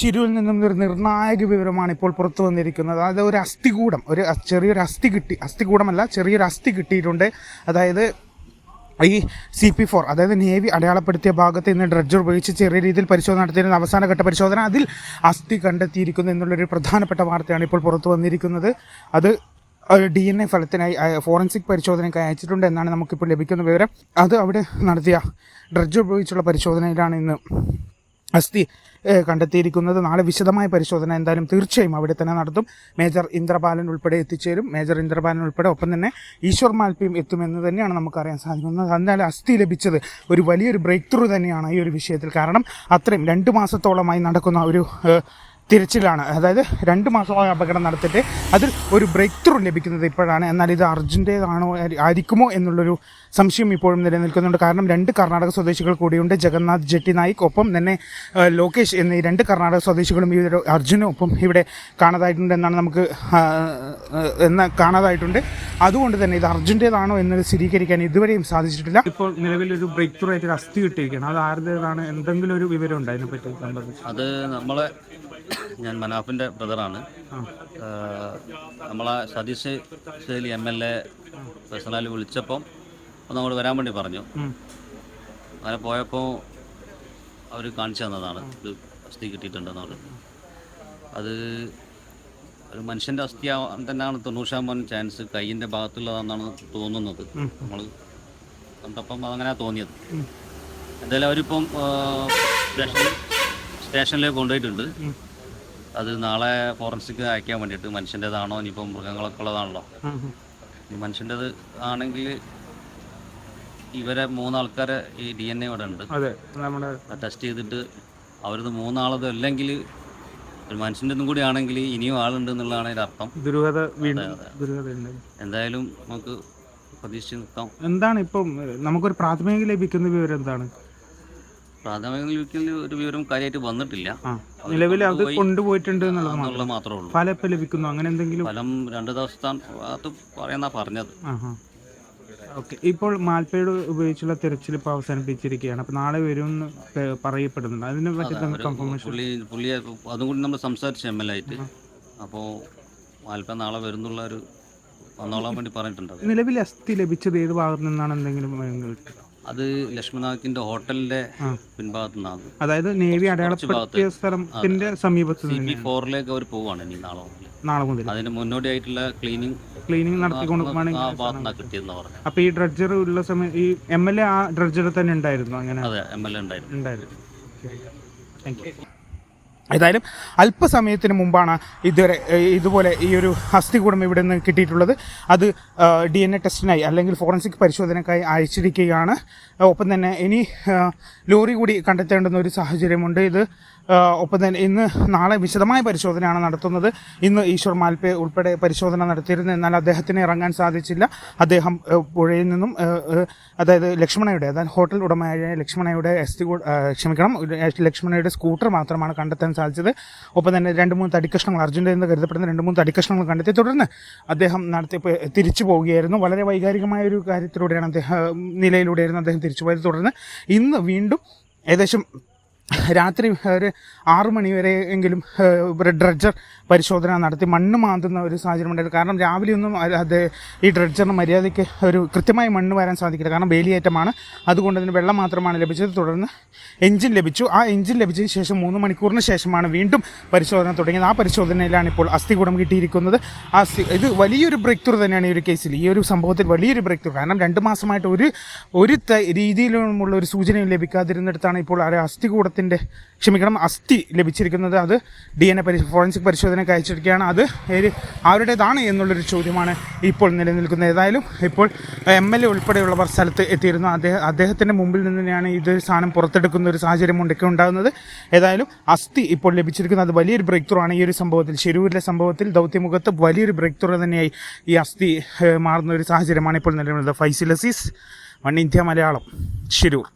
ശിരൂരിൽ നിന്നും ഒരു നിർണായക വിവരമാണ് ഇപ്പോൾ പുറത്തു വന്നിരിക്കുന്നത്. അതായത് ഒരു അസ്ഥികൂടം ഒരു ചെറിയൊരു അസ്ഥി കിട്ടി അസ്ഥികൂടമല്ല ചെറിയൊരു അസ്ഥി കിട്ടിയിട്ടുണ്ട്. അതായത് ഈ സി പി ഫോർ അതായത് നേവി അടയാളപ്പെടുത്തിയ ഭാഗത്ത് ഇന്ന് ഡ്രഡ്ജർ ഉപയോഗിച്ച് ചെറിയ രീതിയിൽ പരിശോധന നടത്തിയിരുന്ന അവസാനഘട്ട പരിശോധന. അതിൽ അസ്ഥി കണ്ടെത്തിയിരിക്കുന്നു എന്നുള്ളൊരു പ്രധാനപ്പെട്ട വാർത്തയാണ് ഇപ്പോൾ പുറത്തു വന്നിരിക്കുന്നത്. അത് ഡി എൻ എ ഫലത്തിനായി ഫോറൻസിക് പരിശോധനയ്ക്ക് അയച്ചിട്ടുണ്ട് എന്നാണ് നമുക്കിപ്പോൾ ലഭിക്കുന്ന വിവരം. അത് അവിടെ നടത്തിയ ഡ്രഡ്ജ് ഉപയോഗിച്ചുള്ള പരിശോധനയിലാണ് ഇന്ന് അസ്ഥി കണ്ടെത്തിയിരിക്കുന്നത്. നാളെ വിശദമായ പരിശോധന എന്തായാലും തീർച്ചയായും അവിടെ തന്നെ നടത്തും. മേജർ ഇന്ദ്രപാലൻ ഉൾപ്പെടെ എത്തിച്ചേരും. മേജർ ഇന്ദ്രപാലൻ ഉൾപ്പെടെ ഒപ്പം തന്നെ ഈശ്വർ മാൽപ്പിയും എത്തുമെന്ന് തന്നെയാണ് നമുക്കറിയാൻ സാധിക്കുന്നത്. എന്തായാലും അസ്ഥി ലഭിച്ചത് ഒരു വലിയൊരു ബ്രേക്ക് ത്രൂ തന്നെയാണ് ഈ ഒരു വിഷയത്തിൽ. കാരണം അത്രയും രണ്ട് മാസത്തോളമായി നടക്കുന്ന ഒരു തിരച്ചിലാണ്. അതായത് രണ്ട് മാസമായി അപകടം നടത്തിയിട്ട് അതിൽ ഒരു ബ്രേക്ക് ത്രൂ ലഭിക്കുന്നത് ഇപ്പോഴാണ്. എന്നാൽ ഇത് അർജുന്റേതാണോ ആയിരിക്കുമോ എന്നുള്ളൊരു സംശയം ഇപ്പോഴും നിലനിൽക്കുന്നുണ്ട്. കാരണം രണ്ട് കർണാടക സ്വദേശികൾ കൂടിയുണ്ട്. ജഗന്നാഥ് ജെട്ടി നായിക് ഒപ്പം തന്നെ ലോകേഷ് എന്നീ രണ്ട് കർണാടക സ്വദേശികളും ഈ ഒരു അർജുനും ഒപ്പം ഇവിടെ കാണാതായിട്ടുണ്ട് എന്നാണ് നമുക്ക് എന്ന കാണാതായിട്ടുണ്ട്. അതുകൊണ്ട് തന്നെ ഇത് അർജുന്റേതാണോ എന്ന് സ്ഥിരീകരിക്കാൻ ഇതുവരെയും സാധിച്ചിട്ടില്ല. ഇപ്പോൾ നിലവിൽ ഒരു ബ്രേക്ക് ത്രൂ ആയിട്ട് ഒരു അസ്ഥി കിട്ടിയിരിക്കുകയാണ്. അത് ആരുടേതാണ്? എന്തെങ്കിലും ഒരു വിവരം ഉണ്ട് അതിനെപ്പറ്റി സംബന്ധിച്ച്. അത് നമ്മളെ ഞാൻ മനാഫിന്റെ ബ്രദറാണ്. നമ്മളെ Satish Shaili M L A personally വിളിച്ചപ്പം ഒന്ന് അങ്ങോട്ട് വരാൻ വേണ്ടി പറഞ്ഞു. അങ്ങനെ പോയപ്പോൾ അവർ കാണിച്ചു തന്നതാണ്. ഇത് അസ്ഥി കിട്ടിയിട്ടുണ്ടെന്ന് പറഞ്ഞു. അത് ഒരു മനുഷ്യന്റെ അസ്ഥി ആവാൻ തന്നെയാണ് തൊണ്ണൂറ് ശതമാനം ചാൻസ്. കൈയിന്റെ ഭാഗത്തുള്ളതാണെന്നാണ് തോന്നുന്നത്. നമ്മൾ കണ്ടപ്പം അതങ്ങനെ തോന്നിയത്. എന്തായാലും അവരിപ്പം സ്റ്റേഷനിലേക്ക് കൊണ്ടുപോയിട്ടുണ്ട്. അത് നാളെ ഫോറൻസിക് അയക്കാൻ വേണ്ടിയിട്ട് മനുഷ്യന്റെതാണോ? ഇനിയിപ്പോൾ മൃഗങ്ങളൊക്കെ ഉള്ളതാണല്ലോ. ഈ മനുഷ്യന്റെത് ആണെങ്കിൽ ഇവരെ മൂന്നാൾക്കാരെ ഈ ഡി എൻ എ ഇവിടെ ഉണ്ട്. ടെസ്റ്റ് ചെയ്തിട്ട് അവരത് മൂന്നാളത് അല്ലെങ്കിൽ ഒരു മനുഷ്യന്റെ കൂടി ആണെങ്കിൽ ഇനിയും ആളുണ്ട് എന്നുള്ളതാണ് അതിന്റെ അർത്ഥം. ദുരൂഹത എന്തായാലും നമുക്ക് പ്രതീക്ഷിച്ച് നിൽക്കാം എന്താണ് ഇപ്പം നമുക്കൊരു പ്രാഥമിക ലഭിക്കുന്ന വിവരം എന്താണ്? പ്രാഥമിക ഒരു വിവരം കാര്യമായിട്ട് വന്നിട്ടില്ല. നിലവിൽ അത് കൊണ്ടുപോയിട്ടുണ്ട് എന്നുള്ളത് മാത്രമേ ഉള്ളൂ. ഫലം ഇപ്പം ലഭിക്കുന്നു. അങ്ങനെ എന്തെങ്കിലും ഫലം രണ്ട് ദിവസത്തെ അത് പറയുന്ന പറഞ്ഞത്. ഓക്കെ. ഇപ്പോൾ മാൽപ്പയുടെ ഉപയോഗിച്ചുള്ള തിരച്ചിൽ ഇപ്പോൾ അവസാനിപ്പിച്ചിരിക്കുകയാണ്. അപ്പോൾ നാളെ വരും പറയപ്പെടുന്നുണ്ട്. അതിനെ പറ്റി കൺഫർമേഷൻ പുള്ളി അതും കൂടി നമ്മൾ സംസാരിച്ചു എം എൽ ആയിട്ട്. അപ്പോൾ മാൽപ്പ നാളെ വരുന്നുള്ള ഒരു വന്നോളാൻ വേണ്ടി പറഞ്ഞിട്ടുണ്ട് നിലവിൽ അസ്ഥി ലഭിച്ചത് ഏത് ഭാഗത്തു നിന്നാണ് എന്തെങ്കിലും അത് ലക്ഷ്മണനാഥിന്റെ ഹോട്ടലിന്റെ പിൻഭാഗത്തു നിന്നാണ് അതായത് നേവി അടയാളപ്പെടുത്തിയ സ്ഥലത്തിന്റെ സമീപത്ത് സി ഫോറിലേക്ക് അവർ പോവാണ് ഇനി നാളെ മുതൽ നാളെ മുതൽ അതിന് മുന്നോടിയായിട്ടുള്ള ക്ലീനിങ് ക്ലീനിങ് നടത്തിക്കൊണ്ടുപോകണമെങ്കിൽ ആ കിട്ടിയെന്ന് പറഞ്ഞു അപ്പോൾ ഈ ഡ്രഡ്ജർ ഉള്ള സമയം ഈ എം എൽ എ ആ ഡ്രഡ്ജറിൽ തന്നെ ഉണ്ടായിരുന്നു അങ്ങനെ? അതെ എം എൽ എ ഉണ്ടായിരുന്നു. ഉണ്ടായിരുന്നു. Thank you. ഏതായാലും അല്പസമയത്തിന് മുമ്പാണ് ഇതുവരെ ഇതുപോലെ ഈ ഒരു അസ്ഥികൂടം ഇവിടെ നിന്ന് കിട്ടിയിട്ടുള്ളത്. അത് ഡി എൻ എ ടെസ്റ്റിനായി അല്ലെങ്കിൽ ഫോറൻസിക് പരിശോധനയ്ക്കായി അയച്ചിരിക്കുകയാണ്. ഒപ്പം തന്നെ ഇനി ലോറി കൂടി കണ്ടെത്തേണ്ടുന്ന ഒരു സാഹചര്യമുണ്ട്. ഇത് ഒപ്പം തന്നെ ഇന്ന് നാളെ വിശദമായ പരിശോധനയാണ് നടത്തുന്നത്. ഇന്ന് ഈശ്വർ മാൽപേ ഉൾപ്പെടെ പരിശോധന നടത്തിയിരുന്നു. എന്നാൽ അദ്ദേഹത്തിന് ഇറങ്ങാൻ സാധിച്ചില്ല. അദ്ദേഹം പുഴയിൽ നിന്നും അതായത് ലക്ഷ്മണയുടെ അതായത് ഹോട്ടൽ ഉടമയായ ലക്ഷ്മണയുടെ എസ് ക്ഷമിക്കണം ലക്ഷ്മണയുടെ സ്കൂട്ടർ മാത്രമാണ് കണ്ടെത്താൻ സാധിച്ചത്. ഒപ്പം തന്നെ രണ്ട് മൂന്ന് തടിക്കഷ്ണങ്ങൾ അർജുന്റെ എന്ന് കരുതപ്പെടുന്ന രണ്ട് മൂന്ന് തടിക്കഷ്ണങ്ങൾ കണ്ടെത്തി. തുടർന്ന് അദ്ദേഹം നടത്തി തിരിച്ചു പോവുകയായിരുന്നു. വളരെ വൈകാരികമായ ഒരു കാര്യത്തിലൂടെയാണ് അദ്ദേഹം നിലയിലൂടെയായിരുന്നു അദ്ദേഹം തിരിച്ചു പോയത്. തുടർന്ന് ഇന്ന് വീണ്ടും ഏകദേശം രാത്രി ഒരു ആറ് മണി വരെ എങ്കിലും ഒരു ഡ്രഡ്ജർ പരിശോധന നടത്തി മണ്ണ് മാന്തുന്ന ഒരു സാഹചര്യം ഉണ്ടായിരുന്നു. കാരണം രാവിലെയൊന്നും അത് അത് ഈ ഡ്രഡ്ജറിന് മര്യാദയ്ക്ക് ഒരു കൃത്യമായി മണ്ണ് വരാൻ സാധിക്കില്ല. കാരണം വേലിയേറ്റമാണ്. അതുകൊണ്ട് അതിന് വെള്ളം മാത്രമാണ് ലഭിച്ചത്. തുടർന്ന് എഞ്ചിൻ ലഭിച്ചു. ആ എഞ്ചിൻ ലഭിച്ചതിന് ശേഷം മൂന്ന് മണിക്കൂറിന് ശേഷമാണ് വീണ്ടും പരിശോധന തുടങ്ങിയത്. ആ പരിശോധനയിലാണ് ഇപ്പോൾ അസ്ഥികൂടം കിട്ടിയിരിക്കുന്നത്. ആ ഇത് വലിയൊരു ബ്രേക്ക് ത്രൂ തന്നെയാണ് ഈ ഒരു കേസിൽ ഈ ഒരു സംഭവത്തിൽ വലിയൊരു ബ്രേക്ക് ത്രൂ കാരണം രണ്ട് മാസമായിട്ട് ഒരു ഒരു രീതിയിലുമുള്ള ഒരു സൂചനയും ലഭിക്കാതിരുന്നിടത്താണ് ഇപ്പോൾ ആ അസ്ഥികൂടത്തിന്റെ ക്ഷമിക്കണം അസ്ഥി ലഭിച്ചിരിക്കുന്നത് അത് ഡി എൻ എ പരി ഫോറൻസിക് പരിശോധനയ്ക്ക് അയച്ചിരിക്കുകയാണ്. അത് ആരുടേതാണ് എന്നുള്ളൊരു ചോദ്യമാണ് ഇപ്പോൾ നിലനിൽക്കുന്നത്. ഏതായാലും ഇപ്പോൾ എം എൽ എ ഉൾപ്പെടെയുള്ളവർ സ്ഥലത്ത് എത്തിയിരുന്നു. അദ്ദേഹം അദ്ദേഹത്തിന്റെ മുമ്പിൽ നിന്ന് തന്നെയാണ് ഇത് സാധനം പുറത്തെടുക്കുന്ന ഒരു സാഹചര്യം ഉണ്ടൊക്കെ ഉണ്ടാകുന്നത്. ഏതായാലും അസ്ഥി ഇപ്പോൾ ലഭിച്ചിരിക്കുന്നത് അത് വലിയൊരു ബ്രേക്ക് ത്രൂ ആണ്. ഈ ഒരു സംഭവത്തിൽ ശിരൂരിലെ സംഭവത്തിൽ ദൗത്യമുഖത്ത് വലിയൊരു ബ്രേക്ക് ത്രൂ തന്നെയായി ഈ അസ്ഥി മാറുന്ന ഒരു സാഹചര്യമാണ് ഇപ്പോൾ നിലവിലുള്ളത്. ഫൈസിലസീസ് വൺ ഇന്ത്യ മലയാളം ശിരൂർ